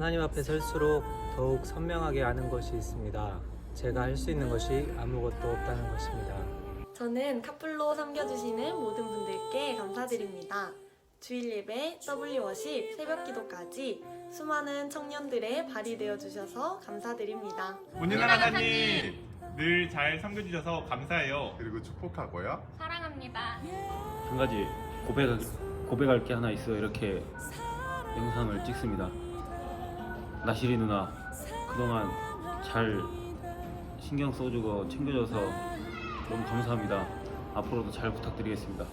하나님 앞에 설수록 더욱 선명하게 아는 것이 있습니다. 제가 할 수 있는 것이 아무것도 없다는 것입니다. 저는 카풀로 섬겨주시는 모든 분들께 감사드립니다. 주일 예배, W워십, 새벽 기도까지 수많은 청년들의 발이 되어 주셔서 감사드립니다. 문윤아 하나님 늘 잘 섬겨주셔서 감사해요. 그리고 축복하고요. 사랑합니다. 한 가지 고백 고백할 게 하나 있어 이렇게 영상을 찍습니다. 나시리 누나 그동안 잘 신경 써주고 챙겨줘서 너무 감사합니다. 앞으로도 잘 부탁드리겠습니다.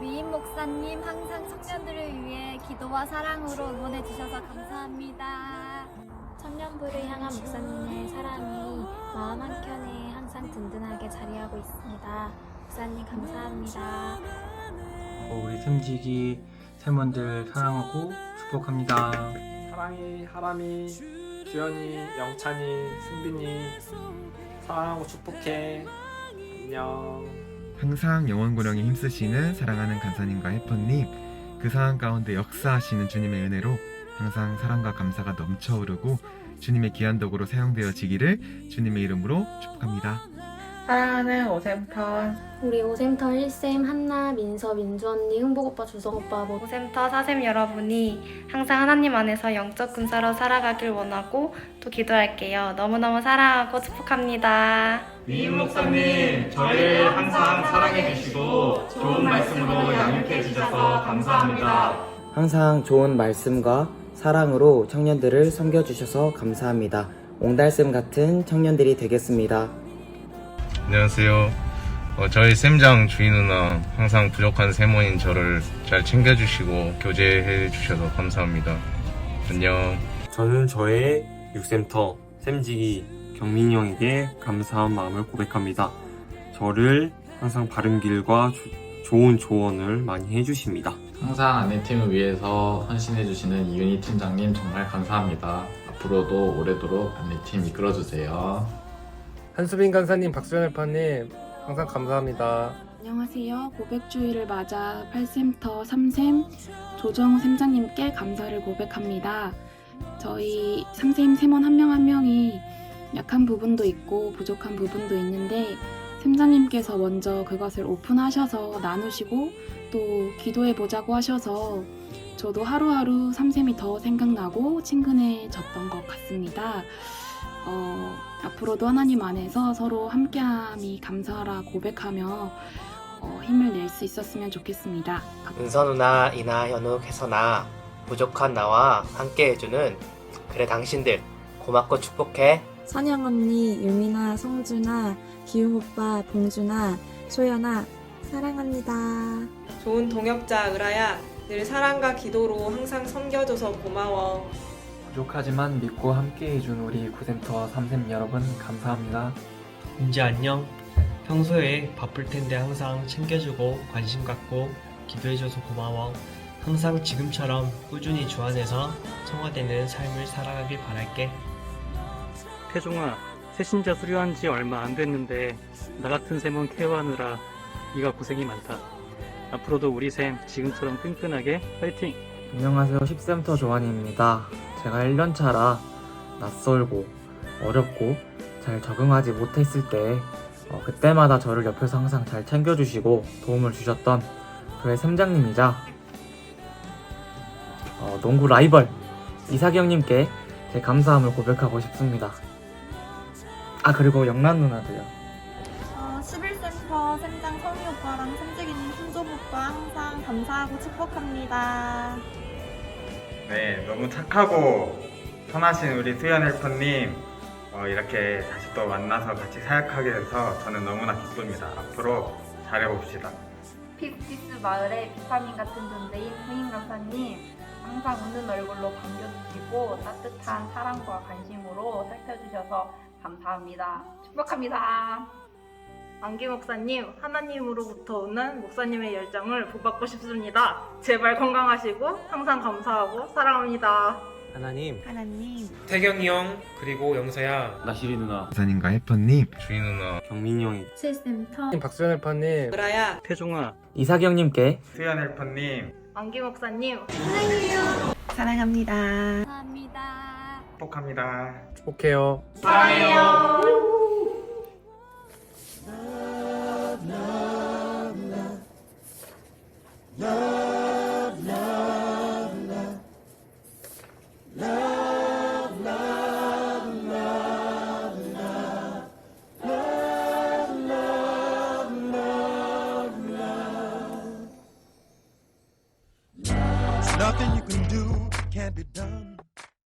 위임 목사님 항상 청년들을 위해 기도와 사랑으로 응원해 주셔서 감사합니다. 청년부를 향한 목사님의 사랑이 마음 한켠에 항상 든든하게 자리하고 있습니다. 목사님 감사합니다. 어, 우리 샘직이 샘원들 사랑하고 축복합니다. 사랑이, 하람이, 주연이, 영찬이, 승빈이 사랑하고 축복해. 안녕. 항상 영원고령에 힘쓰시는 사랑하는 간사님과 해퍼님 그 상황 가운데 역사하시는 주님의 은혜로 항상 사랑과 감사가 넘쳐흐르고 주님의 귀한 덕으로 사용되어지기를 주님의 이름으로 축복합니다. 사랑하는 오샘턴 우리 오센터 1쌤 한나, 민서, 민주 언니, 흥복 오빠, 주성 오빠 모두 오센터 사샘 여러분이 항상 하나님 안에서 영적 군사로 살아가길 원하고 또 기도할게요. 너무너무 사랑하고 축복합니다. 위임 목사님 저희를 항상 사랑해 주시고 좋은 말씀으로 양육해 주셔서 감사합니다. 항상 좋은 말씀과 사랑으로 청년들을 섬겨 주셔서 감사합니다. 옹달샘 같은 청년들이 되겠습니다. 안녕하세요. 어, 저희 쌤장 주인 누나 항상 부족한 세모인 저를 잘 챙겨주시고 교제해 주셔서 감사합니다. 안녕. 저는 저의 육센터 샘지기 경민이 형에게 감사한 마음을 고백합니다. 저를 항상 바른 길과 조- 좋은 조언을 많이 해주십니다. 항상 아내 팀을 위해서 헌신해주시는 이윤희 팀장님 정말 감사합니다. 앞으로도 오래도록 아내 팀 이끌어주세요. 한수빈 간사님, 박수현 헬퍼님 항상 감사합니다. 안녕하세요. 고백주의를 맞아 8샘터 3샘 조정 샘장님께 감사를 고백합니다. 저희 3샘 샘원 한 명 한 명이 약한 부분도 있고 부족한 부분도 있는데 샘장님께서 먼저 그것을 오픈하셔서 나누시고 또 기도해 보자고 하셔서 저도 하루하루 3샘이 더 생각나고 친근해졌던 것 같습니다. 어, 앞으로도 하나님 안에서 서로 함께함이 감사하라 고백하며 어, 힘을 낼 수 있었으면 좋겠습니다. 은서 누나, 이나, 현욱, 혜선아 부족한 나와 함께 해주는 그래 당신들 고맙고 축복해. 선영 언니, 유미나, 성준아, 기웅 오빠, 봉준아, 소연아 사랑합니다. 좋은 동역자 으라야 늘 사랑과 기도로 항상 섬겨줘서 고마워. 부족하지만 믿고 함께 해준 우리 구센터 3샘 여러분 감사합니다. 은지 안녕. 평소에 바쁠 텐데 항상 챙겨주고 관심 갖고 기도해줘서 고마워. 항상 지금처럼 꾸준히 주 안에서 청와되는 삶을 살아가길 바랄게. 태종아, 새신자 수료한 지 얼마 안 됐는데 나 같은 샘은 케어하느라 네가 고생이 많다. 앞으로도 우리 샘 지금처럼 끈끈하게 파이팅! 안녕하세요. 10샘터 조한입니다. 제가 1년차라 낯설고 어렵고 잘 적응하지 못했을 때 어, 그때마다 저를 옆에서 항상 잘 챙겨주시고 도움을 주셨던 저의 샘장님이자 어, 농구 라이벌 이사경님께 제 감사함을 고백하고 싶습니다. 아 그리고 영란 누나도요. 어, 11센터 샘장 선희 오빠랑 샘지기님 순조 오빠 항상 감사하고 축복합니다. 네, 너무 착하고 선하신 우리 수연 헬퍼님 어, 이렇게 다시 또 만나서 같이 사역하게 돼서 저는 너무나 기쁩니다. 앞으로 잘해봅시다. 피스피스 마을의 비타민 같은 존재인 후임 강사님 항상 웃는 얼굴로 반겨주시고 따뜻한 사랑과 관심으로 살펴주셔서 감사합니다. 축복합니다. 안기 목사님, 하나님으로부터 오는 목사님의 열정을 복받고 싶습니다. 제발 건강하시고 항상 감사하고 사랑합니다. 하나님, 하나님 태경이 형 그리고 영서야. 나시리 누나 간사님과 해퍼님 주인 누나 경민이 형이 7센터 박수현 헬퍼님 으라야, 태종아, 이사경님께 수연 헬퍼님 안기 목사님, 사랑합니다. 감사합니다. 축복합니다. 축복해요. 사랑해요. Love.